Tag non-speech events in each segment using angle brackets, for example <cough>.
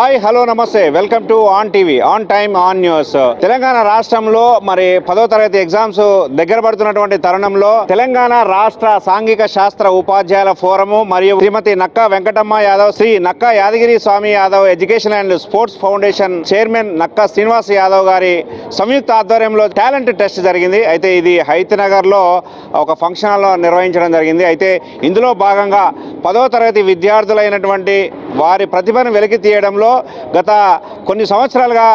Hi hello నమస్తే. Welcome to on TV. On time on news. Telangana రాష్ట్రంలో మరి పదో తరగతి ఎగ్జామ్స్ దగ్గర పడుతున్నటువంటి తరుణంలో తెలంగాణ రాష్ట్ర సాంఘిక శాస్త్ర ఉపాధ్యాయుల ఫోరము మరియు శ్రీమతి నక్క Venkatamma Yadav Shri Nakka Yadagiri Swamy Yadav education and sports foundation chairman Nakka Srinivas Yadav గారి సంయుక్త ఆధ్వర్యంలో టాలెంట్ టెస్ట్ జరిగింది. అయితే ఇది హైత్లో ఒక ఫంక్షన్ హాల్లో నిర్వహించడం జరిగింది. అయితే ఇందులో భాగంగా పదో తరగతి విద్యార్థులైనటువంటి వారి ప్రతిభను వెలికి తీయడంలో గత కొన్ని సంవత్సరాలుగా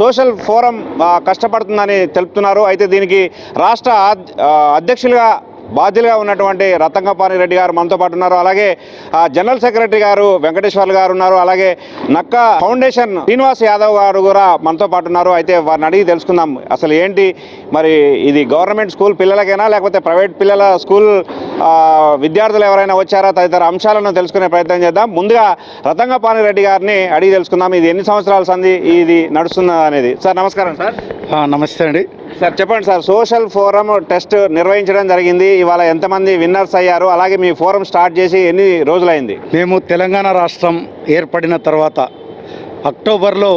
సోషల్ ఫోరం కష్టపడుతుందని తెలుపుతున్నారు. అయితే దీనికి రాష్ట్ర అధ్యక్షులుగా బాధ్యులుగా ఉన్నటువంటి రత్నంగపాణి రెడ్డి గారు మనతో పాటు ఉన్నారు. అలాగే ఆ, జనరల్ సెక్రటరీ గారు వెంకటేశ్వర్లు గారు ఉన్నారు. అలాగే నక్క ఫౌండేషన్ శ్రీనివాస్ యాదవ్ గారు కూడా మనతో పాటు ఉన్నారు. అయితే వారిని అడిగి తెలుసుకుందాం. అసలు ఏంటి? మరి ఇది గవర్నమెంట్ స్కూల్ పిల్లలకైనా? లేకపోతే ప్రైవేట్ పిల్లల స్కూల్ విద్యార్థులు ఎవరైనా వచ్చారా? తదితర అంశాలను తెలుసుకునే ప్రయత్నం చేద్దాం. ముందుగా రతంగపాణి రెడ్డి గారిని అడిగి తెలుసుకుందాం. ఇది ఎన్ని సంవత్సరాల సంధి? ఇది నడుస్తున్నది అనేది. సార్ నమస్కారం సార్. నమస్తే అండి. సార్ చెప్పండి సార్ సోషల్ ఫోరం టెస్ట్ నిర్వహించడం జరిగింది. ఇవాళ ఎంతమంది విన్నర్స్ అయ్యారు? అలాగే మీ ఫోరం స్టార్ట్ చేసి ఎన్ని రోజులైంది? మేము తెలంగాణ రాష్ట్రం ఏర్పడిన తర్వాత అక్టోబర్లో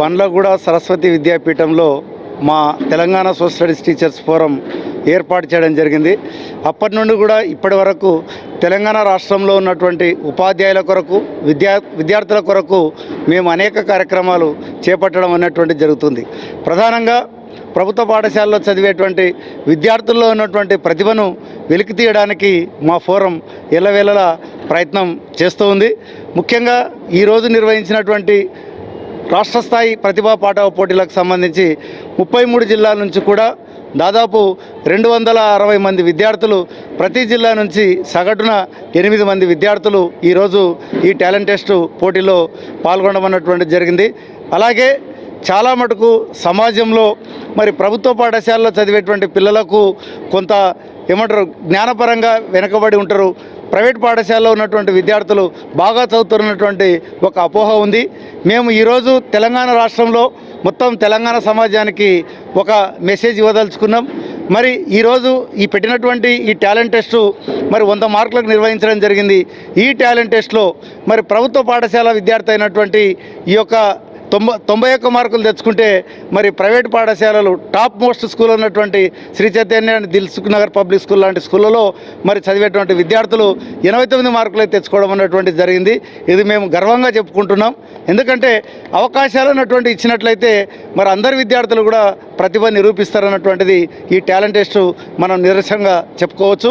బండ్లగూడ సరస్వతి విద్యాపీఠంలో మా Telangana social studies teachers forum ఏర్పాటు చేయడం జరిగింది. అప్పటి నుండి కూడా ఇప్పటి వరకు తెలంగాణ రాష్ట్రంలో ఉన్నటువంటి ఉపాధ్యాయుల కొరకు విద్యా విద్యార్థుల కొరకు మేము అనేక కార్యక్రమాలు చేపట్టడం అనేటువంటి జరుగుతుంది. ప్రధానంగా ప్రభుత్వ పాఠశాలలో చదివేటువంటి విద్యార్థుల్లో ఉన్నటువంటి ప్రతిభను వెలికి తీయడానికి మా ఫోరం ఎల్లవేళలా ప్రయత్నం చేస్తూ ఉంది. ముఖ్యంగా ఈరోజు నిర్వహించినటువంటి రాష్ట్ర స్థాయి ప్రతిభా పాఠవ పోటీలకు సంబంధించి ముప్పై మూడు జిల్లాల నుంచి కూడా దాదాపు రెండు వందల అరవై మంది విద్యార్థులు ప్రతి జిల్లా నుంచి సగటున ఎనిమిది మంది విద్యార్థులు ఈరోజు ఈ టాలెంట్ టెస్ట్ పోటీలో పాల్గొనమన్నటువంటి జరిగింది. అలాగే చాలా మటుకు సమాజంలో మరి ప్రభుత్వ పాఠశాలలో చదివేటువంటి పిల్లలకు కొంత ఏమంటారు జ్ఞానపరంగా వెనకబడి ఉంటారు. ప్రైవేట్ పాఠశాలలో ఉన్నటువంటి విద్యార్థులు బాగా చదువుతున్నటువంటి ఒక అపోహ ఉంది. మేము ఈరోజు తెలంగాణ రాష్ట్రంలో మొత్తం తెలంగాణ సమాజానికి ఒక మెసేజ్ ఇవ్వదలుచుకున్నాం. మరి ఈరోజు ఈ పెట్టినటువంటి ఈ టాలెంట్ టెస్టు మరి వంద మార్కులకు నిర్వహించడం జరిగింది. ఈ టాలెంట్ టెస్ట్లో మరి ప్రభుత్వ పాఠశాల విద్యార్థి అయినటువంటి ఈ యొక్క తొంభై తొంభై ఒక్క మార్కులు తెచ్చుకుంటే మరి ప్రైవేట్ పాఠశాలలు టాప్ మోస్ట్ స్కూల్ ఉన్నటువంటి Sri Chaitanya and Dilsukhnagar public school లాంటి స్కూళ్ళలో మరి చదివేటువంటి విద్యార్థులు ఎనభై తొమ్మిది మార్కులు అయితే తెచ్చుకోవడం అన్నటువంటిది జరిగింది. ఇది మేము గర్వంగా చెప్పుకుంటున్నాం. ఎందుకంటే అవకాశాలు ఉన్నటువంటి ఇచ్చినట్లయితే మరి అందరి విద్యార్థులు కూడా ప్రతిభ నిరూపిస్తారన్నటువంటిది ఈ టాలెంట్ టెస్ట్ మనం నిరసనగా చెప్పుకోవచ్చు.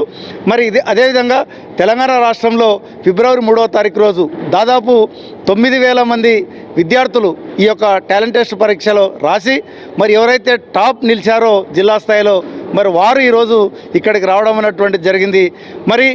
మరి ఇది అదేవిధంగా తెలంగాణ రాష్ట్రంలో ఫిబ్రవరి మూడవ తారీఖు రోజు దాదాపు తొమ్మిది వేల మంది విద్యార్థులు ఈ యొక్క టాలెంట్ టెస్ట్ పరీక్షలో రాసి మరి ఎవరైతే టాప్ నిలిచారో జిల్లా స్థాయిలో మరి వారు ఈరోజు ఇక్కడికి రావడం అనేటువంటి జరిగింది. మరి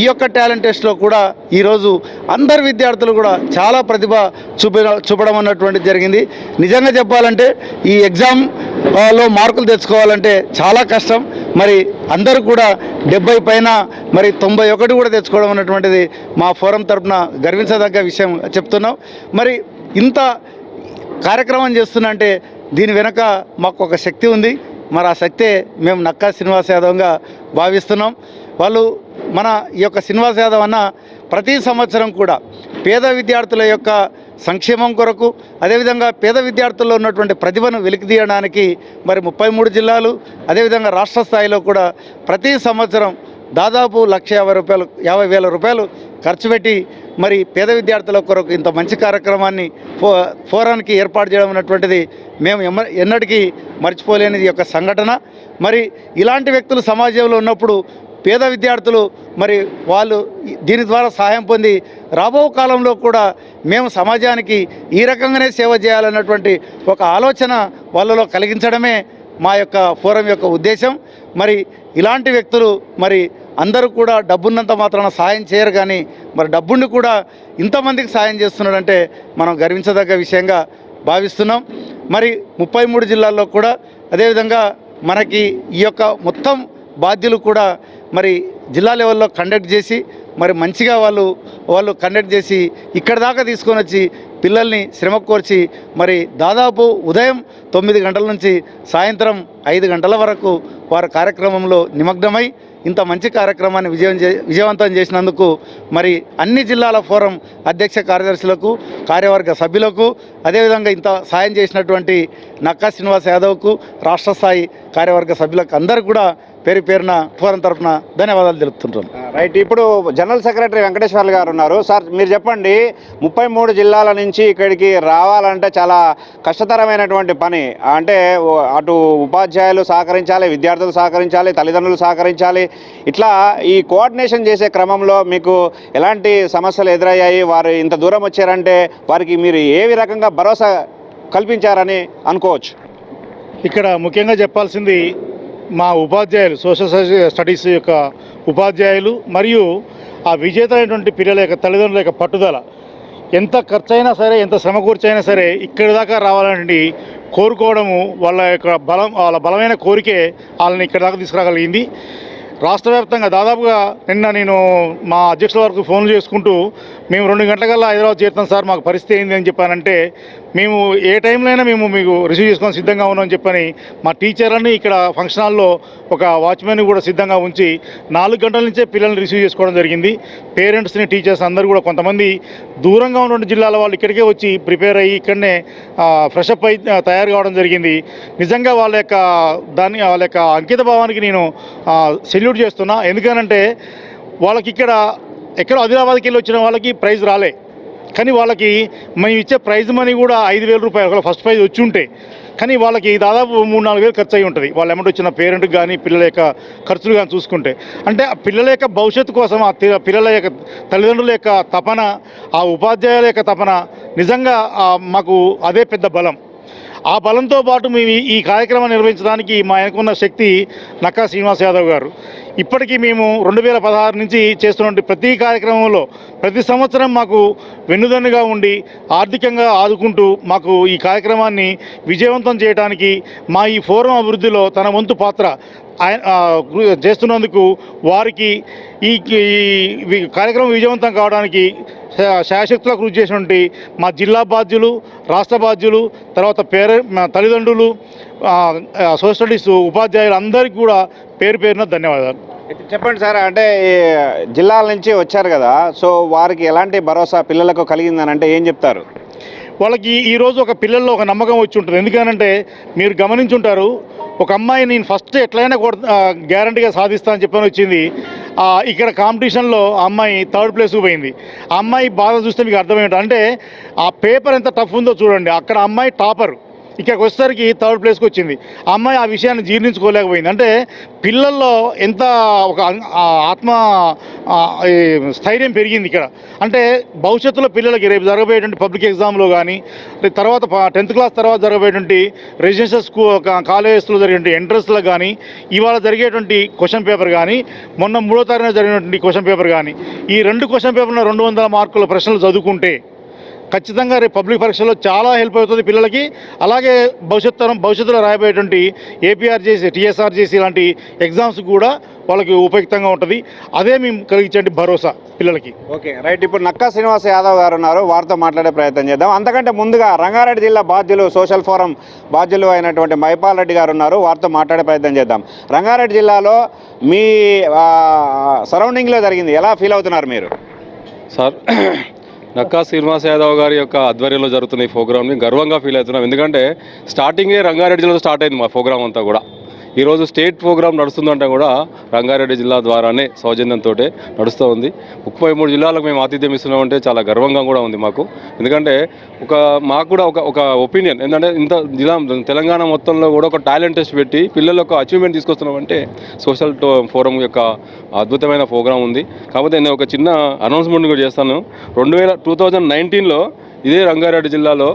ఈ యొక్క టాలెంట్ టెస్ట్లో కూడా ఈరోజు అందరు విద్యార్థులు కూడా చాలా ప్రతిభ చూపి చూపడం అన్నటువంటి జరిగింది. నిజంగా చెప్పాలంటే ఈ ఎగ్జామ్లో మార్కులు తెచ్చుకోవాలంటే చాలా కష్టం. మరి అందరూ కూడా డెబ్బై పైన మరి తొంభై ఒకటి కూడా తెచ్చుకోవడం అన్నటువంటిది మా ఫోరం తరపున గర్వించదగ్గ విషయం చెప్తున్నాం. మరి ఇంత కార్యక్రమం చేస్తున్నా అంటే దీని వెనక మాకు ఒక శక్తి ఉంది. మరి ఆ శక్తే మేము నక్కా శ్రీనివాస్ యాదవ్గా భావిస్తున్నాం. వాళ్ళు మన ఈ యొక్క శ్రీనివాస్ యాదవ్ అన్న ప్రతి సంవత్సరం కూడా పేద విద్యార్థుల యొక్క సంక్షేమం కొరకు అదేవిధంగా పేద విద్యార్థుల్లో ఉన్నటువంటి ప్రతిభను వెలికితీయడానికి మరి ముప్పై మూడు జిల్లాలు అదేవిధంగా రాష్ట్ర స్థాయిలో కూడా ప్రతి సంవత్సరం దాదాపు లక్ష యాభై రూపాయలు యాభై వేల రూపాయలు ఖర్చు పెట్టి మరి పేద విద్యార్థుల కొరకు ఇంత మంచి కార్యక్రమాన్ని ఫో ఫోరానికి ఏర్పాటు చేయడం అన్నటువంటిది మేము ఎమ్మ ఎన్నటికీ మర్చిపోలేని యొక్క సంఘటన. మరి ఇలాంటి వ్యక్తులు సమాజంలో ఉన్నప్పుడు పేద విద్యార్థులు మరి వాళ్ళు దీని ద్వారా సహాయం పొంది రాబో కాలంలో కూడా మేము సమాజానికి ఈ రకంగానే సేవ చేయాలన్నటువంటి ఒక ఆలోచన వాళ్ళలో కలిగించడమే మా యొక్క ఫోరం యొక్క ఉద్దేశం. మరి ఇలాంటి వ్యక్తులు మరి అందరూ కూడా డబ్బున్నంత మాత్రాన సాయం చేయరు కానీ మరి డబ్బుని కూడా ఇంతమందికి సాయం చేస్తున్నాడంటే మనం గర్వించదగ్గ విషయంగా భావిస్తున్నాం. మరి ముప్పై మూడు జిల్లాల్లో కూడా అదేవిధంగా మనకి ఈ యొక్క మొత్తం బాధ్యులు కూడా మరి జిల్లా లెవెల్లో కండక్ట్ చేసి మరి మంచిగా వాళ్ళు వాళ్ళు కండక్ట్ చేసి ఇక్కడ దాకా తీసుకొని వచ్చి పిల్లల్ని శ్రమ కోర్చి మరి దాదాపు ఉదయం తొమ్మిది గంటల నుంచి సాయంత్రం ఐదు గంటల వరకు వారు కార్యక్రమంలో నిమగ్నమై ఇంత మంచి కార్యక్రమాన్ని విజయం విజయవంతం చేసినందుకు మరి అన్ని జిల్లాల ఫోరం అధ్యక్ష కార్యదర్శులకు కార్యవర్గ సభ్యులకు అదేవిధంగా ఇంత సాయం చేసినటువంటి నక్కా శ్రీనివాస్ యాదవ్కు రాష్ట్ర స్థాయి కార్యవర్గ సభ్యులకు అందరూ కూడా పేరు పేరున ఫోరం తరఫున ధన్యవాదాలు తెలుపుతుంటాం రైట్. ఇప్పుడు జనరల్ సెక్రటరీ వెంకటేశ్వర్లు గారు ఉన్నారు. సార్ మీరు చెప్పండి ముప్పై మూడు జిల్లాల నుంచి ఇక్కడికి రావాలంటే చాలా కష్టతరమైనటువంటి పని. అంటే అటు ఉపాధ్యాయులు సహకరించాలి విద్యార్థులు సహకరించాలి తల్లిదండ్రులు సహకరించాలి. ఇట్లా ఈ కోఆర్డినేషన్ చేసే క్రమంలో మీకు ఎలాంటి సమస్యలు ఎదురయ్యాయి? వారు ఇంత దూరం వచ్చారంటే వారికి మీరు ఏ రకంగా భరోసా కల్పించారని అనుకోవచ్చు? ఇక్కడ ముఖ్యంగా చెప్పాల్సింది మా ఉపాధ్యాయులు సోషల్ స్టడీస్ యొక్క ఉపాధ్యాయులు మరియు ఆ విజేతలైనటువంటి పిల్లల యొక్క తల్లిదండ్రుల యొక్క పట్టుదల. ఎంత ఖర్చైనా సరే ఎంత శ్రమ కూర్చైనా సరే ఇక్కడి దాకా రావాలని కోరుకోవడము వాళ్ళ యొక్క బలం వాళ్ళ బలమైన కోరికే వాళ్ళని ఇక్కడి దాకా తీసుకురాగలిగింది. రాష్ట్ర వ్యాప్తంగా దాదాపుగా నిన్న నేను మా అధ్యక్షుల వరకు ఫోన్లు చేసుకుంటూ మేము రెండు గంటలకల్లా హైదరాబాద్ చేరుతాం సార్ మాకు పరిస్థితి ఏంది అని చెప్పానంటే మేము ఏ టైంలో అయినా మేము మీకు రిసీవ్ చేసుకొని సిద్ధంగా ఉన్నామని చెప్పని మా టీచర్లని ఇక్కడ ఫంక్షన్ హాల్లో ఒక వాచ్మెన్ కూడా సిద్ధంగా ఉంచి నాలుగు గంటల నుంచే పిల్లల్ని రిసీవ్ చేసుకోవడం జరిగింది. పేరెంట్స్ని టీచర్స్ అందరూ కూడా కొంతమంది దూరంగా ఉన్నటువంటి జిల్లాల వాళ్ళు ఇక్కడికే వచ్చి ప్రిపేర్ అయ్యి ఇక్కడనే ఫ్రెషప్ అయి తయారు కావడం జరిగింది. నిజంగా వాళ్ళ యొక్క దాన్ని వాళ్ళ యొక్క అంకిత భావానికి నేను సెల్యూట్ చేస్తున్నా. ఎందుకనంటే వాళ్ళకి ఇక్కడ ఎక్కడో ఆదిలాబాద్కి వెళ్ళి వచ్చిన వాళ్ళకి ప్రైజ్ రాలే. కానీ వాళ్ళకి మేము ఇచ్చే ప్రైజ్ మనీ కూడా ఐదు వేల రూపాయలు. ఒకవేళ ఫస్ట్ ప్రైజ్ వచ్చి ఉంటే కానీ వాళ్ళకి దాదాపు మూడు నాలుగు వేలు ఖర్చు అయి ఉంటుంది. వాళ్ళ ఎమ్మటి వచ్చిన పేరెంట్కి కానీ పిల్లల యొక్క ఖర్చులు కానీ చూసుకుంటే. అంటే ఆ పిల్లల యొక్క భవిష్యత్తు కోసం ఆ తి- పిల్లల యొక్క తల్లిదండ్రుల యొక్క తపన ఆ ఉపాధ్యాయుల యొక్క తపన నిజంగా మాకు అదే పెద్ద బలం. ఆ బలంతో పాటు మేము ఈ- కార్యక్రమం నిర్వహించడానికి మా వెనుకున్న శక్తి నక్కా శ్రీనివాస్ యాదవ్ గారు. ఇప్పటికీ మేము రెండు వేల పదహారు నుంచి చేస్తున్న ప్రతి కార్యక్రమంలో ప్రతి సంవత్సరం మాకు వెన్నుదన్నుగా ఉండి ఆర్థికంగా ఆదుకుంటూ మాకు ఈ కార్యక్రమాన్ని విజయవంతం చేయడానికి మా ఈ ఫోరం అభివృద్ధిలో తన వంతు పాత్ర చేస్తున్నందుకు వారికి ఈ కార్యక్రమం విజయవంతం కావడానికి శా- కృషి చేసినటువంటి మా జిల్లా బాధ్యులు రాష్ట్ర బాధ్యులు తర్వాత పేర మా తల్లిదండ్రులు సోషల్ స్టడీస్ ఉపాధ్యాయులు అందరికీ కూడా పేరు పేరున ధన్యవాదాలు. చెప్పండి సార్ అంటే జిల్లాల నుంచి వచ్చారు కదా సో వారికి ఎలాంటి భరోసా పిల్లలకు కలిగిందని అంటే ఏం చెప్తారు? వాళ్ళకి ఈరోజు ఒక పిల్లల్లో ఒక నమ్మకం వచ్చి ఉంటుంది. ఎందుకనంటే మీరు గమనించుంటారు ఒక అమ్మాయి నేను ఫస్ట్ ఎట్లయినా గ్యారంటీగా సాధిస్తా అని చెప్పని వచ్చింది. ఇక్కడ కాంపిటీషన్లో అమ్మాయి థర్డ్ ప్లేస్కి పోయింది. అమ్మాయి బాధ చూస్తే మీకు అర్థమేంటి అంటే ఆ పేపర్ ఎంత టఫ్ ఉందో చూడండి. అక్కడ అమ్మాయి టాపర్ ఇక్కడికి వచ్చేసరికి థర్డ్ ప్లేస్కి వచ్చింది. ఆ అమ్మాయి ఆ విషయాన్ని జీర్ణించుకోలేకపోయింది. అంటే పిల్లల్లో ఎంత ఒక ఆత్మ ఈ స్థైర్యం పెరిగింది ఇక్కడ. అంటే భవిష్యత్తులో పిల్లలకి రేపు జరగబోయేటువంటి పబ్లిక్ ఎగ్జామ్లో కానీ తర్వాత టెన్త్ క్లాస్ తర్వాత జరగబోయేటువంటి రెసిడెన్షియల్ స్కూల్ కాలేజెస్లో జరిగేటువంటి ఎంట్రన్స్లో కానీ ఇవాళ జరిగేటువంటి క్వశ్చన్ పేపర్ కానీ మొన్న మూడో తారీఖున జరిగినటువంటి క్వశ్చన్ పేపర్ కానీ ఈ రెండు క్వశ్చన్ పేపర్లో రెండు వందల మార్కుల ప్రశ్నలు చదువుకుంటే ఖచ్చితంగా రేపు పబ్లిక్ పరీక్షల్లో చాలా హెల్ప్ అవుతుంది పిల్లలకి. అలాగే భవిష్యత్తు తరం భవిష్యత్తులో రాయబోయేటువంటి ఏపీఆర్ చేసి టీఎస్ఆర్ చేసి ఇలాంటి ఎగ్జామ్స్ కూడా వాళ్ళకి ఉపయుక్తంగా ఉంటుంది. అదే మేము కలిగించండి భరోసా పిల్లలకి. Okay right. ఇప్పుడు నక్కా శ్రీనివాస యాదవ్ గారు ఉన్నారు. వారితో మాట్లాడే ప్రయత్నం చేద్దాం. అంతకంటే ముందుగా రంగారెడ్డి జిల్లా బాధ్యులు సోషల్ ఫోరం బాధ్యులు అయినటువంటి మైపాల్ రెడ్డి గారు ఉన్నారు. వారితో మాట్లాడే ప్రయత్నం చేద్దాం. రంగారెడ్డి జిల్లాలో మీ సరౌండింగ్లో జరిగింది. ఎలా ఫీల్ అవుతున్నారు మీరు? సార్ నక్కా శ్రీనివాస్ యాదవ్ గారి యొక్క ఆధ్వర్యంలో జరుగుతున్న ఈ ప్రోగ్రామ్ని గర్వంగా ఫీల్ అవుతున్నాం. ఎందుకంటే స్టార్టింగే రంగారెడ్డి జిల్లాలో స్టార్ట్ అయింది మా ప్రోగ్రామ్ అంతా కూడా. ఈరోజు స్టేట్ ప్రోగ్రాం నడుస్తుందంటే కూడా రంగారెడ్డి జిల్లా ద్వారానే సౌజన్యంతో నడుస్తూ ఉంది. ముప్పై మూడు జిల్లాలకు మేము ఆతిథ్యం ఇస్తున్నామంటే చాలా గర్వంగా కూడా ఉంది మాకు. ఎందుకంటే ఒక మాకు కూడా ఒక ఒక ఒపీనియన్ ఏంటంటే ఇంత జిల్లా తెలంగాణ మొత్తంలో కూడా ఒక టాలెంట్ టెస్ట్ పెట్టి పిల్లలకు అచీవ్మెంట్ తీసుకొస్తున్నామంటే సోషల్ ఫోరం యొక్క అద్భుతమైన ప్రోగ్రామ్ ఉంది. కాకపోతే నేను ఒక చిన్న అనౌన్స్మెంట్ కూడా చేస్తాను. రెండు వేల టూ థౌజండ్ నైన్టీన్లో ఇదే రంగారెడ్డి జిల్లాలో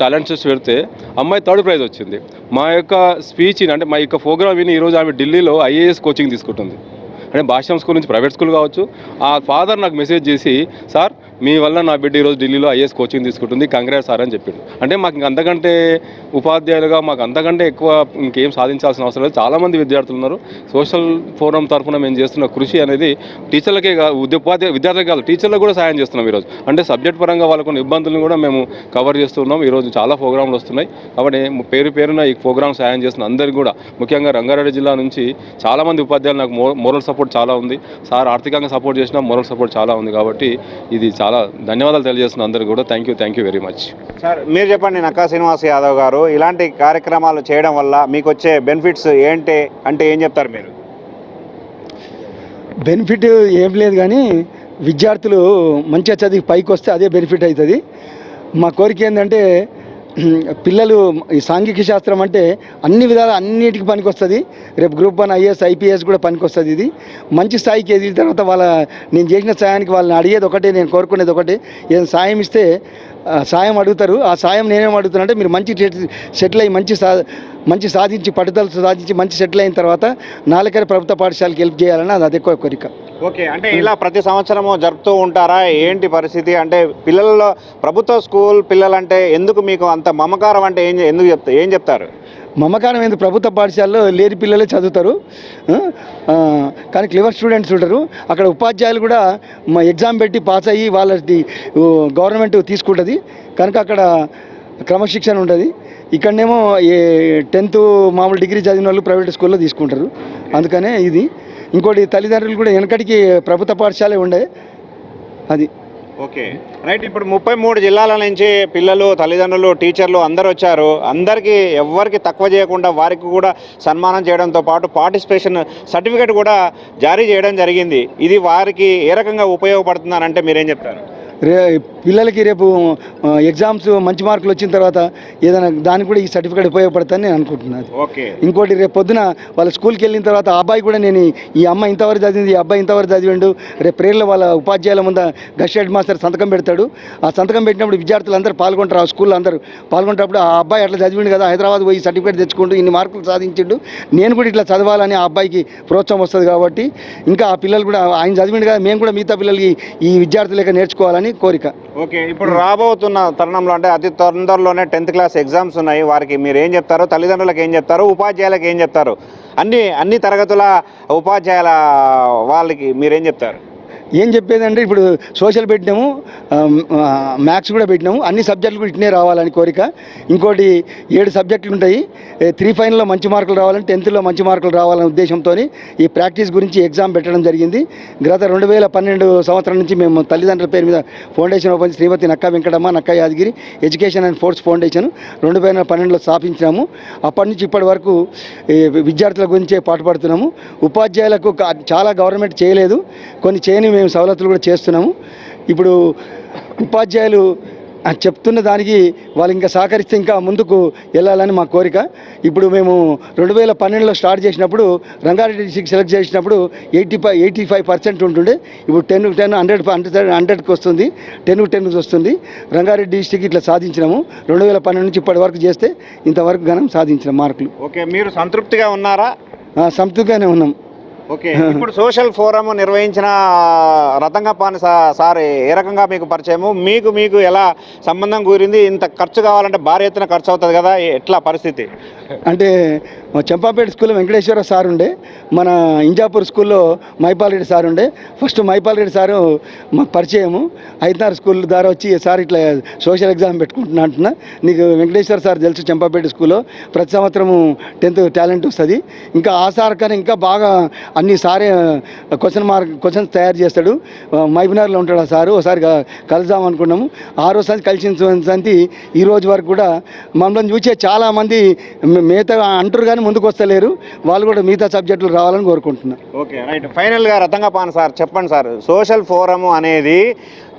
టాలెంట్ షోస్ పెడితే అమ్మాయి థర్డ్ ప్రైజ్ వచ్చింది. మా యొక్క స్పీచ్ని అంటే మా యొక్క ప్రోగ్రామ్ విని ఈరోజు ఆమె ఢిల్లీలో ఐఏఎస్ కోచింగ్ తీసుకుంటుంది. అంటే భాష్యం స్కూల్ నుంచి ప్రైవేట్ స్కూల్ కావచ్చు. ఆ ఫాదర్ నాకు మెసేజ్ చేసి సార్ మీ వల్ల నా బిడ్డ ఈరోజు ఢిల్లీలో ఐఏఎస్ కోచింగ్ తీసుకుంటుంది కంగ్రాట్ సార్ అని చెప్పిండు. అంటే మాకు ఇంక అంతకంటే ఉపాధ్యాయులుగా మాకు అంతకంటే ఎక్కువ ఇంకేం సాధించాల్సిన అవసరం లేదు. చాలామంది విద్యార్థులు ఉన్నారు. సోషల్ ఫోరం తరఫున మేము చేస్తున్న కృషి అనేది టీచర్లకే కాదు ఉపాధ్యాయ విద్యార్థులకు కాదు టీచర్లకు కూడా సాయం చేస్తున్నాం ఈరోజు. అంటే సబ్జెక్ట్ పరంగా వాళ్ళకు కొన్ని ఇబ్బందులను కూడా మేము కవర్ చేస్తున్నాం. ఈరోజు చాలా ప్రోగ్రాంలు వస్తున్నాయి. కాబట్టి పేరు పేరున ఈ ప్రోగ్రామ్ సాయం చేస్తున్న అందరికీ కూడా ముఖ్యంగా రంగారెడ్డి జిల్లా నుంచి చాలామంది ఉపాధ్యాయులు నాకు మోరల్ సపోర్ట్ చాలా ఉంది. సార్ ఆర్థికంగా సపోర్ట్ చేసిన మోరల్ సపోర్ట్ చాలా ఉంది కాబట్టి ఇది చాలా ధన్యవాదాలు తెలియజేస్తున్న అందరికీ కూడా thank you thank you very much sir మీరు చెప్పండి నక్కా శ్రీనివాస్ యాదవ్ గారు ఇలాంటి కార్యక్రమాలు చేయడం వల్ల మీకు వచ్చే బెనిఫిట్స్ ఏంటి? అంటే ఏం చెప్తారు మీరు? బెనిఫిట్ ఏం లేదు కానీ విద్యార్థులు మంచిగా చదివి పైకి వస్తే అదే బెనిఫిట్ అవుతుంది. మా కోరిక ఏంటంటే <clears throat> పిల్లలు ఈ సాంఘిక శాస్త్రం అంటే అన్ని విధాలు అన్నిటికీ పనికొస్తుంది. రేపు గ్రూప్ వన్ ఐఏఎస్ ఐపీఎస్ కూడా పనికొస్తుంది ఇది. మంచి స్థాయికి ఎదిగిన తర్వాత వాళ్ళ నేను చేసిన సాయానికి వాళ్ళని అడిగేది ఒకటే నేను కోరుకునేది ఒకటే. ఏదైనా సాయం ఇస్తే సాయం అడుగుతారు. ఆ సాయం నేనేం అడుగుతానంటే మీరు మంచి సెటిల్ అయ్యి మంచి సా మంచి సాధించి పట్టుదల సాధించి మంచి సెటిల్ అయిన తర్వాత నాలుకర ప్రభుత్వ పాఠశాలకి హెల్ప్ చేయాలని అది ఎక్కువ కోరిక. ఓకే అంటే ఇలా ప్రతి సంవత్సరము జరుపుతూ ఉంటారా? ఏంటి పరిస్థితి? అంటే పిల్లలలో ప్రభుత్వ స్కూల్ పిల్లలంటే ఎందుకు మీకు అంత మమకారం అంటే ఏం ఎందుకు చెప్తా ఏం చెప్తారు? మమకారం ఏంది? ప్రభుత్వ పాఠశాలలో లేని పిల్లలే చదువుతారు. కానీ క్లివర్ స్టూడెంట్స్ ఉంటారు. అక్కడ ఉపాధ్యాయులు కూడా మా ఎగ్జామ్ పెట్టి పాస్ అయ్యి వాళ్ళది గవర్నమెంట్ తీసుకుంటుంది. కనుక అక్కడ క్రమశిక్షణ ఉంటుంది. ఇక్కడనేమో ఏ టెన్త్ మామూలు డిగ్రీ చదివిన వాళ్ళు ప్రైవేట్ స్కూల్లో తీసుకుంటారు. అందుకనే ఇది. ఇంకోటి తల్లిదండ్రులు కూడా వెనకటికి ప్రభుత్వ పాఠశాలే ఉండే అది. ఓకే. రైట్ ఇప్పుడు ముప్పై మూడు జిల్లాల నుంచి పిల్లలు తల్లిదండ్రులు టీచర్లు అందరు వచ్చారు. అందరికీ ఎవరికి తక్కువ చేయకుండా వారికి కూడా సన్మానం చేయడంతో పాటు పార్టిసిపేషన్ సర్టిఫికేట్ కూడా జారీ చేయడం జరిగింది. ఇది వారికి ఏ రకంగా ఉపయోగపడుతుందనంటే మీరేం చెప్తారు? రే పిల్లలకి రేపు ఎగ్జామ్స్ మంచి మార్కులు వచ్చిన తర్వాత ఏదైనా దానికి కూడా ఈ సర్టిఫికేట్ ఉపయోగపడుతుందని నేను అనుకుంటున్నాను ఓకే. ఇంకోటి రేపు పొద్దున వాళ్ళ స్కూల్కి వెళ్ళిన తర్వాత ఆ అబ్బాయి కూడా నేను ఈ అమ్మ ఇంతవరకు చదివింది ఈ అబ్బాయి ఇంతవరకు చదివిండు. రేపు ప్రేర్లో వాళ్ళ ఉపాధ్యాయుల ముందు గస్ట్ హెడ్ మాస్టర్ సంతకం పెడతాడు. ఆ సంతకం పెట్టినప్పుడు విద్యార్థులు అందరూ పాల్గొంటారు ఆ స్కూల్లో అందరూ పాల్గొంటప్పుడు ఆ అబ్బాయి అట్లా చదివిండు కదా హైదరాబాద్ పోయి సర్టిఫికేట్ తెచ్చుకుంటూ ఇన్ని మార్కులు సాధించిండు. నేను కూడా ఇట్లా చదవాలని ఆ అబ్బాయికి ప్రోత్సాహం వస్తుంది కాబట్టి ఇంకా ఆ పిల్లలు కూడా ఆయన చదివిండు కదా మేము కూడా మిగతా పిల్లలకి ఈ విద్యార్థులు లెక్క అని కోరిక. ఓకే ఇప్పుడు రాబోతున్న తరుణంలో అంటే అతి తొందరలోనే టెన్త్ క్లాస్ ఎగ్జామ్స్ ఉన్నాయి. వారికి మీరు ఏం చెప్తారు? తల్లిదండ్రులకు ఏం చెప్తారు? ఉపాధ్యాయులకు ఏం చెప్తారు? అన్ని అన్ని తరగతుల ఉపాధ్యాయుల వాళ్ళకి మీరేం చెప్తారు? ఏం చెప్పేదంటే ఇప్పుడు సోషల్ పెట్టినాము మ్యాథ్స్ కూడా పెట్టినాము అన్ని సబ్జెక్టులు కూడా ఇట్నే రావాలని కోరిక. ఇంకోటి ఏడు సబ్జెక్టులు ఉంటాయి త్రీ ఫైనల్లో మంచి మార్కులు రావాలని టెన్త్లో మంచి మార్కులు రావాలనే ఉద్దేశంతో ఈ ప్రాక్టీస్ గురించి ఎగ్జామ్ పెట్టడం జరిగింది. గత రెండు వేల పన్నెండు సంవత్సరం నుంచి మేము తల్లిదండ్రుల పేరు మీద foundation open Shrimati Nakka Venkatamma Nakka Yadagiri education and sports foundation రెండు వేల పన్నెండులో స్థాపించినాము. అప్పటి నుంచి ఇప్పటి వరకు విద్యార్థుల గురించే పాటుపడుతున్నాము ఉపాధ్యాయులకు చాలా గవర్నమెంట్ చేయలేదు. కొన్ని చేయని మేము సవలతులు కూడా చేస్తున్నాము. ఇప్పుడు ఉపాధ్యాయులు చెప్తున్న దానికి వాళ్ళు ఇంకా సహకరిస్తే ఇంకా ముందుకు వెళ్ళాలని మా కోరిక. ఇప్పుడు మేము రెండు వేల పన్నెండులో స్టార్ట్ చేసినప్పుడు రంగారెడ్డి డిస్టిక్ సెలెక్ట్ చేసినప్పుడు eighty five eighty five percent ఉంటుండే. ఇప్పుడు టెన్ టెన్ హండ్రెడ్ హండ్రెడ్ హండ్రెడ్కి వస్తుంది. టెన్ టెన్కి వస్తుంది. రంగారెడ్డి డిస్టిక్ ఇట్లా సాధించినాము. రెండు వేల పన్నెండు నుంచి ఇప్పటి వరకు చేస్తే ఇంతవరకు ఘనం సాధించిన మార్కులు. ఓకే మీరు సంతృప్తిగా ఉన్నారా? సంతృప్తిగానే ఉన్నాం. ఓకే. ఇప్పుడు సోషల్ ఫోరం నిర్వహించిన రతంగపాని సార్ ఏ రకంగా మీకు పరిచయము? మీకు మీకు ఎలా సంబంధం కూరింది ఇంత ఖర్చు కావాలంటే భారీ ఎత్తున ఖర్చు అవుతుంది కదా ఎట్లా పరిస్థితి? అంటే చెంపాపేట స్కూల్లో వెంకటేశ్వర సార్ ఉండే మన ఇంజాపూర్ స్కూల్లో మైపాల్ రెడ్డి సార్ ఉండే. ఫస్ట్ మైపాల్ రెడ్డి సారు మాకు పరిచయము. ఐదున్నర స్కూల్ ద్వారా వచ్చి సార్ ఇట్లా సోషల్ ఎగ్జామ్ పెట్టుకుంటున్నా అంటున్నా. నీకు వెంకటేశ్వర సార్ తెలుసు చెంపాపేట స్కూల్లో. ప్రతి సంవత్సరము టెన్త్ టాలెంట్ వస్తుంది. ఇంకా ఆ సార్ కానీ ఇంకా బాగా అన్ని సారే క్వశ్చన్ మార్క్ క్వశ్చన్స్ తయారు చేస్తాడు. మైబినార్లో ఉంటాడు ఆ సారు. ఒకసారి కలుద్దాం అనుకున్నాము. ఆ రోజు సంతి కలిసిన సంతి ఈ రోజు వరకు కూడా మమ్మల్ని చూసే చాలామంది మిగతా అంటారు కానీ ముందుకు వస్తలేరు. వాళ్ళు కూడా మిగతా సబ్జెక్టులు రావాలని కోరుకుంటున్నారు ఓకే రైట్. ఫైనల్గా రతంగపాన్ సార్ చెప్పండి సార్. సోషల్ ఫోరము అనేది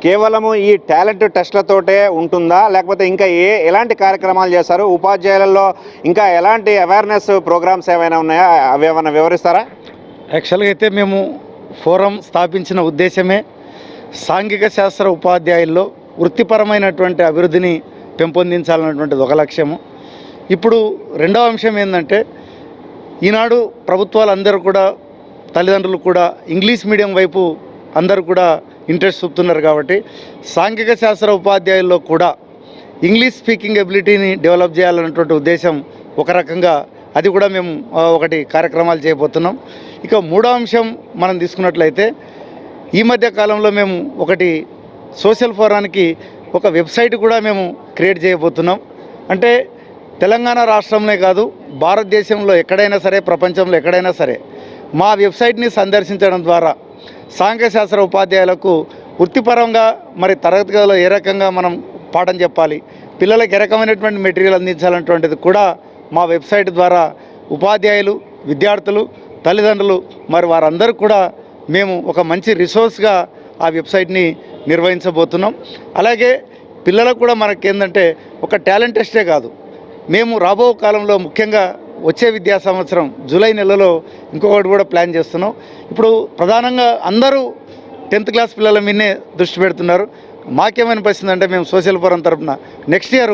కేవలము ఈ టాలెంట్ టెస్ట్లతోటే ఉంటుందా? లేకపోతే ఇంకా ఏ ఎలాంటి కార్యక్రమాలు చేస్తారు? ఉపాధ్యాయులలో ఇంకా ఎలాంటి అవేర్నెస్ ప్రోగ్రామ్స్ ఏమైనా ఉన్నాయా? అవి ఏమైనా వివరిస్తారా? యాక్చువల్గా అయితే మేము ఫోరం స్థాపించిన ఉద్దేశమే సాంఘిక శాస్త్ర ఉపాధ్యాయుల్లో వృత్తిపరమైనటువంటి అభివృద్ధిని పెంపొందించాలన్నటువంటిది ఒక లక్ష్యము. ఇప్పుడు రెండవ అంశం ఏంటంటే ఈనాడు ప్రభుత్వాలు అందరూ కూడా తల్లిదండ్రులు కూడా ఇంగ్లీష్ మీడియం వైపు అందరూ కూడా ఇంట్రెస్ట్ చూపుతున్నారు కాబట్టి సాంఘిక శాస్త్ర ఉపాధ్యాయుల్లో కూడా ఇంగ్లీష్ స్పీకింగ్ ఎబిలిటీని డెవలప్ చేయాలన్నటువంటి ఉద్దేశం ఒక రకంగా అది కూడా మేము ఒకటి కార్యక్రమాలు చేయబోతున్నాం. ఇక మూడో అంశం మనం తీసుకున్నట్లయితే ఈ మధ్య కాలంలో మేము ఒకటి సోషల్ ఫోరానికి ఒక వెబ్సైట్ కూడా మేము క్రియేట్ చేయబోతున్నాం. అంటే తెలంగాణ రాష్ట్రంలో కాదు భారతదేశంలో ఎక్కడైనా సరే ప్రపంచంలో ఎక్కడైనా సరే మా వెబ్సైట్ని సందర్శించడం ద్వారా సాంఘిక శాస్త్ర ఉపాధ్యాయులకు వృత్తిపరంగా మరి తరగతి గదిలో ఏ రకంగా మనం పాఠం చెప్పాలి పిల్లలకు ఏ రకమైనటువంటి మెటీరియల్ అందించాలన్నటువంటిది కూడా మా వెబ్సైట్ ద్వారా ఉపాధ్యాయులు విద్యార్థులు తల్లిదండ్రులు మరి వారందరూ కూడా మేము ఒక మంచి రిసోర్స్గా ఆ వెబ్సైట్ని నిర్వహించబోతున్నాం. అలాగే పిల్లలకు కూడా మనకి ఏంటంటే ఒక టాలెంట్ టెస్టే కాదు. మేము రాబో కాలంలో ముఖ్యంగా వచ్చే విద్యా సంవత్సరం జూలై నెలలో ఇంకొకటి కూడా ప్లాన్ చేస్తున్నాం. ఇప్పుడు ప్రధానంగా అందరూ టెన్త్ క్లాస్ పిల్లల మీదనే దృష్టి పెడుతున్నారు. మాకేమనిపిస్తుంది అంటే మేము సోషల్ ఫోరం తరపున నెక్స్ట్ ఇయర్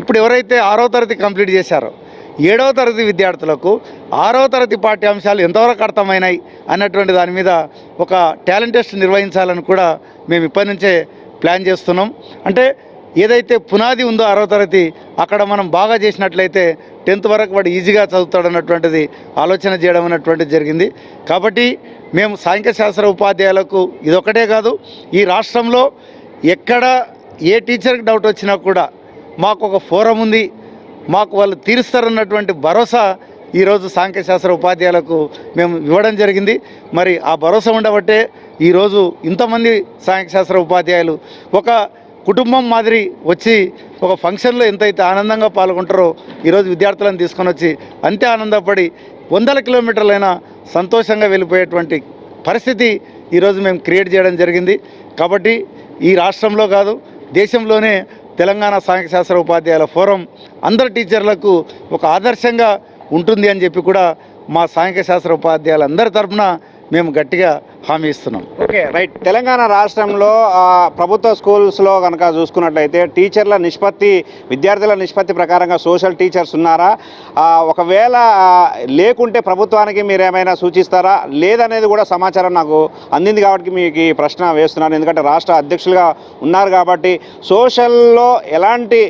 ఇప్పుడు ఎవరైతే ఆరో తరగతి కంప్లీట్ చేశారో ఏడవ తరగతి విద్యార్థులకు ఆరవ తరగతి పాఠ్యాంశాలు ఎంతవరకు అర్థమైనాయి అన్నటువంటి దాని మీద ఒక టాలెంట్ టెస్ట్ నిర్వహించాలని కూడా మేము ఇప్పటి నుంచే ప్లాన్ చేస్తున్నాం. అంటే ఏదైతే పునాది ఉందో ఆరో తరగతి అక్కడ మనం బాగా చేసినట్లయితే టెన్త్ వరకు వాడు ఈజీగా చదువుతాడు అన్నటువంటిది ఆలోచన చేయడం అన్నటువంటిది జరిగింది. కాబట్టి మేము సాంఘిక శాస్త్ర ఉపాధ్యాయులకు ఇదొకటే కాదు ఈ రాష్ట్రంలో ఎక్కడ ఏ టీచర్కి డౌట్ వచ్చినా కూడా మాకు ఒక ఫోరం ఉంది. మాకు వాళ్ళు తీరుస్తారన్నటువంటి భరోసా ఈరోజు సాంఖ్య శాస్త్ర ఉపాధ్యాయులకు మేము ఇవ్వడం జరిగింది. మరి ఆ భరోసా ఉండబట్టే ఈరోజు ఇంతమంది సాంఖ్య శాస్త్ర ఉపాధ్యాయులు ఒక కుటుంబం మాదిరి వచ్చి ఒక ఫంక్షన్లో ఎంతైతే ఆనందంగా పాల్గొంటారో ఈరోజు విద్యార్థులను తీసుకొని వచ్చి అంతే ఆనందపడి వందల కిలోమీటర్లైనా సంతోషంగా వెళ్ళిపోయేటువంటి పరిస్థితి ఈరోజు మేము క్రియేట్ చేయడం జరిగింది. కాబట్టి ఈ రాష్ట్రంలో కాదు దేశంలోనే తెలంగాణ సాంఘిక శాస్త్ర ఉపాధ్యాయుల ఫోరం అందరు టీచర్లకు ఒక ఆదర్శంగా ఉంటుంది అని చెప్పి కూడా మా సాంఘిక శాస్త్ర ఉపాధ్యాయులందరి తరఫున మేము గట్టిగా హామీ ఇస్తున్నాం. Okay right. తెలంగాణ రాష్ట్రంలో ప్రభుత్వ స్కూల్స్లో కనుక చూసుకున్నట్లయితే టీచర్ల నిష్పత్తి విద్యార్థుల నిష్పత్తి ప్రకారంగా సోషల్ టీచర్స్ ఉన్నారా? ఒకవేళ లేకుంటే ప్రభుత్వానికి మీరు ఏమైనా సూచిస్తారా? లేదనేది కూడా సమాచారం నాకు అందింది కాబట్టి మీకు ఈ ప్రశ్న వేస్తున్నాను. ఎందుకంటే రాష్ట్ర అధ్యక్షులుగా ఉన్నారు కాబట్టి సోషల్లో ఎలాంటి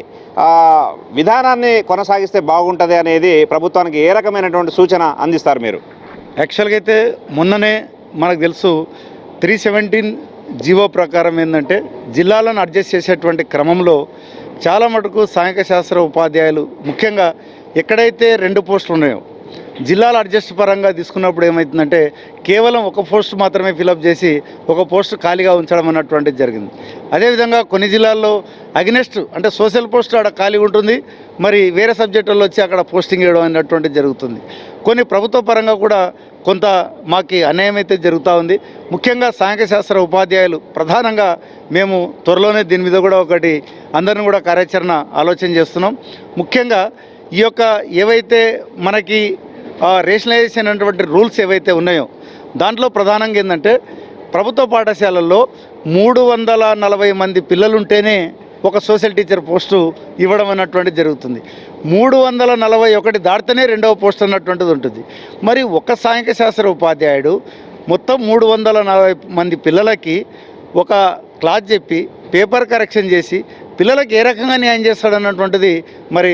విధానాన్ని కొనసాగిస్తే బాగుంటుంది అనేది ప్రభుత్వానికి ఏ రకమైనటువంటి సూచన అందిస్తారు మీరు? యాక్చువల్గా అయితే మొన్ననే మనకు తెలుసు త్రీ సెవెంటీన్ జీవో ప్రకారం ఏంటంటే జిల్లాలను అడ్జస్ట్ చేసేటువంటి క్రమంలో చాలా మటుకు సాంఘిక శాస్త్ర ఉపాధ్యాయులు ముఖ్యంగా ఎక్కడైతే రెండు పోస్టులు ఉన్నాయో జిల్లాల అడ్జస్ట్ పరంగా తీసుకున్నప్పుడు ఏమవుతుందంటే కేవలం ఒక పోస్ట్ మాత్రమే ఫిలప్ చేసి ఒక పోస్ట్ ఖాళీగా ఉంచడం అన్నటువంటిది జరిగింది. అదేవిధంగా కొన్ని జిల్లాల్లో అగ్నెస్ట్ అంటే సోషల్ పోస్ట్ అక్కడ ఖాళీ ఉంటుంది. మరి వేరే సబ్జెక్టుల్లో వచ్చి అక్కడ పోస్టింగ్ వేయడం అన్నటువంటిది జరుగుతుంది. కొన్ని ప్రభుత్వ పరంగా కూడా కొంత మాకి అన్యాయం అయితే జరుగుతూ ఉంది. ముఖ్యంగా సాంఘిక శాస్త్ర ఉపాధ్యాయులు ప్రధానంగా మేము త్వరలోనే దీని మీద కూడా ఒకటి అందరిని కూడా కార్యాచరణ ఆలోచన చేస్తున్నాం. ముఖ్యంగా ఈ యొక్క ఏవైతే మనకి రేషనలైజేషన్ అనేటువంటి రూల్స్ ఏవైతే ఉన్నాయో దాంట్లో ప్రధానంగా ఏంటంటే ప్రభుత్వ పాఠశాలల్లో మూడు వందల నలభై మంది పిల్లలుంటేనే ఒక సోషల్ టీచర్ పోస్టు ఇవ్వడం అన్నటువంటి జరుగుతుంది. మూడు వందల నలభై ఒకటి దాటితేనే రెండవ పోస్ట్ అన్నటువంటిది ఉంటుంది. మరి ఒక సాంఘిక శాస్త్ర ఉపాధ్యాయుడు మొత్తం మూడు వందల నలభై మంది పిల్లలకి ఒక క్లాస్ చెప్పి పేపర్ కరెక్షన్ చేసి పిల్లలకు ఏ రకంగా న్యాయం చేస్తాడన్నటువంటిది మరి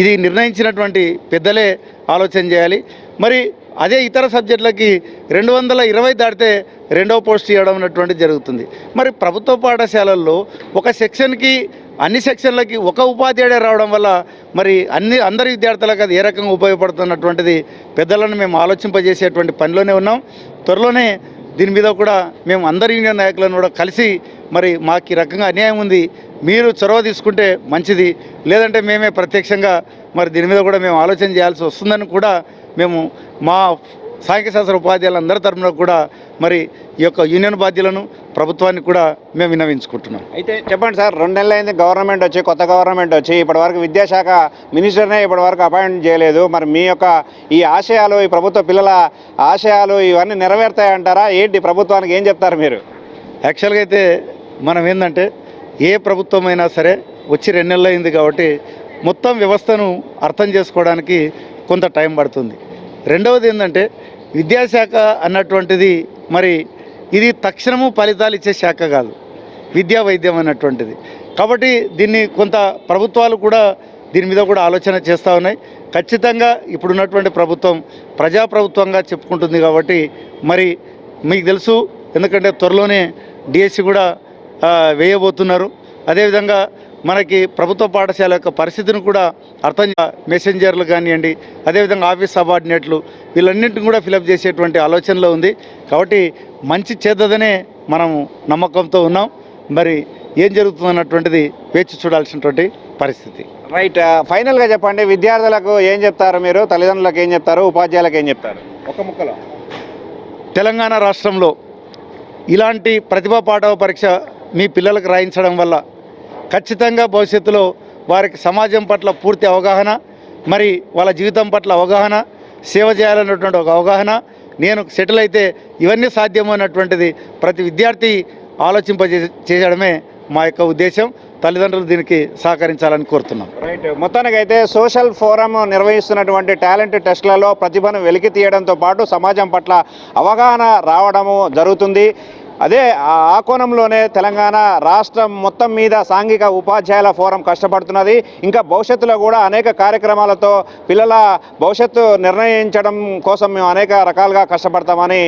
ఇది నిర్ణయించినటువంటి పెద్దలే ఆలోచన చేయాలి. మరి అదే ఇతర సబ్జెక్టులకి రెండు వందల ఇరవై దాటితే రెండవ పోస్ట్ ఇవ్వడం అన్నటువంటి జరుగుతుంది. మరి ప్రభుత్వ పాఠశాలల్లో ఒక సెక్షన్కి అన్ని సెక్షన్లకి ఒక ఉపాధ్యాయుడే రావడం వల్ల మరి అన్ని అందరి విద్యార్థులకు అది ఏ రకంగా ఉపయోగపడుతున్నటువంటిది పెద్దలను మేము ఆలోచింపజేసేటువంటి పనిలోనే ఉన్నాం. త్వరలోనే దీని మీద కూడా మేము అందరి యూనియన్ నాయకులను కూడా కలిసి మరి మాకు ఈ రకంగా అన్యాయం ఉంది. మీరు చొరవ తీసుకుంటే మంచిది. లేదంటే మేమే ప్రత్యక్షంగా మరి దీని మీద కూడా మేము ఆలోచన చేయాల్సి వస్తుందని కూడా మేము మా సాంఘిక శాస్త్ర ఉపాధ్యాయులందరి తరఫున కూడా మరి ఈ యొక్క యూనియన్ బాధ్యులను ప్రభుత్వాన్ని కూడా మేము విన్నవించుకుంటున్నాం. అయితే చెప్పండి సార్ రెండు నెలలు అయింది గవర్నమెంట్ వచ్చి కొత్త గవర్నమెంట్ వచ్చి ఇప్పటివరకు విద్యాశాఖ మినిస్టర్నే ఇప్పటివరకు అపాయింట్ చేయలేదు. మరి మీ యొక్క ఈ ఆశయాలు ఈ ప్రభుత్వ పిల్లల ఆశయాలు ఇవన్నీ నెరవేరుతాయంటారా? ఏంటి ప్రభుత్వానికి ఏం చెప్తారు మీరు? యాక్చువల్గా అయితే మనం ఏంటంటే ఏ ప్రభుత్వం సరే వచ్చి రెండు నెలలు అయింది కాబట్టి మొత్తం వ్యవస్థను అర్థం చేసుకోవడానికి కొంత టైం పడుతుంది. రెండవది ఏంటంటే విద్యాశాఖ అన్నటువంటిది మరి ఇది తక్షణము ఫలితాలు ఇచ్చే శాఖ కాదు. విద్యా వైద్యం అన్నటువంటిది. కాబట్టి దీన్ని కొంత ప్రభుత్వాలు కూడా దీని మీద కూడా ఆలోచన చేస్తూ ఉన్నాయి. ఖచ్చితంగా ఇప్పుడున్నటువంటి ప్రభుత్వం ప్రజాప్రభుత్వంగా చెప్పుకుంటుంది కాబట్టి మరి మీకు తెలుసు ఎందుకంటే త్వరలోనే డిఎస్సి కూడా వేయబోతున్నారు. అదేవిధంగా మనకి ప్రభుత్వ పాఠశాల యొక్క పరిస్థితిని కూడా అర్థం మెసెంజర్లు కానివ్వండి అదేవిధంగా ఆఫీస్ సబార్డినేట్లు వీళ్ళన్నింటిని కూడా ఫిలప్ చేసేటువంటి ఆలోచనలో ఉంది. కాబట్టి మంచి చేద్దదనే మనం నమ్మకంతో ఉన్నాం. మరి ఏం జరుగుతుందన్నటువంటిది వేచి చూడాల్సినటువంటి పరిస్థితి. రైట్ ఫైనల్గా చెప్పండి. విద్యార్థులకు ఏం చెప్తారు మీరు? తల్లిదండ్రులకు ఏం చెప్తారు? ఉపాధ్యాయులకు ఏం చెప్తారు? ఒక ముక్కలో. తెలంగాణ రాష్ట్రంలో ఇలాంటి ప్రతిభా పాఠవ పరీక్ష మీ పిల్లలకు రాయించడం వల్ల ఖచ్చితంగా భవిష్యత్తులో వారికి సమాజం పట్ల పూర్తి అవగాహన మరి వాళ్ళ జీవితం పట్ల అవగాహన సేవ చేయాలన్నటువంటి ఒక అవగాహన నేను సెటిల్ అయితే ఇవన్నీ సాధ్యమైనటువంటిది ప్రతి విద్యార్థి ఆలోచింపజే చేయడమే మా యొక్క ఉద్దేశం తల్లిదండ్రులు దీనికి సహకరించాలని కోరుతున్నాం. రైట్. మొత్తానికైతే సోషల్ ఫోరం నిర్వహిస్తున్నటువంటి టాలెంట్ టెస్ట్లలో ప్రతిభను వెలికి తీయడంతో పాటు సమాజం పట్ల అవగాహన రావడము జరుగుతుంది. అదే ఆ కోణంలోనే తెలంగాణ రాష్ట్రం మొత్తం మీద సాంఘిక ఉపాధ్యాయుల ఫోరం కష్టపడుతున్నది. ఇంకా భవిష్యత్తులో కూడా అనేక కార్యక్రమాలతో పిల్లల భవిష్యత్తు నిర్ణయించడం కోసం మేము అనేక రకాలుగా కష్టపడతామని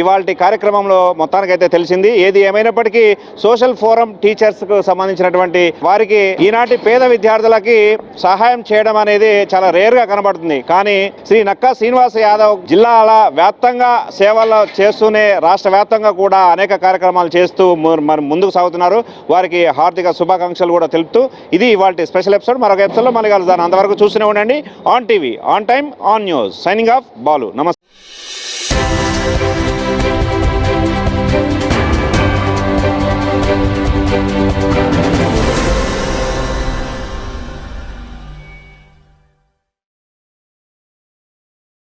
ఇవాళ కార్యక్రమంలో మొత్తానికైతే తెలిసింది. ఏది ఏమైనప్పటికీ సోషల్ ఫోరం టీచర్స్కు సంబంధించినటువంటి వారికి ఈనాటి పేద విద్యార్థులకి సహాయం చేయడం అనేది చాలా రేర్గా కనబడుతుంది. కానీ శ్రీ నక్కా శ్రీనివాస యాదవ్ జిల్లాల వ్యాప్తంగా సేవలు చేస్తూనే రాష్ట్ర వ్యాప్తంగా కూడా అనేక అనేక కార్యక్రమాలు చేస్తూ మరి ముందుకు సాగుతున్నారు. వారికి హార్దిక శుభాకాంక్షలు కూడా తెలుపుతూ ఇది ఇవాళ స్పెషల్ ఎపిసోడ్. మరొక ఎపిసోడ్లో మళ్ళీ కలుద్దాం. అంతవరకు చూస్తూనే ఉండండి. On TV on time on news. Signing off Balu. నమస్తే